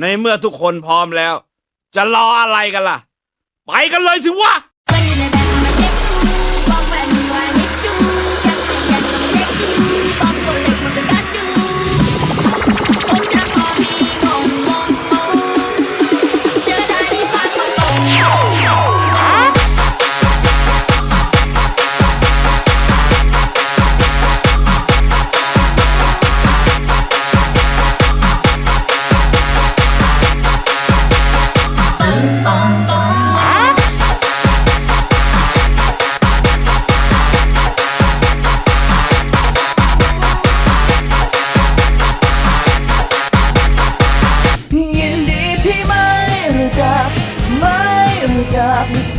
ในเมื่อทุกคนพร้อมแล้ว จะรออะไรกันล่ะ ไปกันเลยสิวะ love me.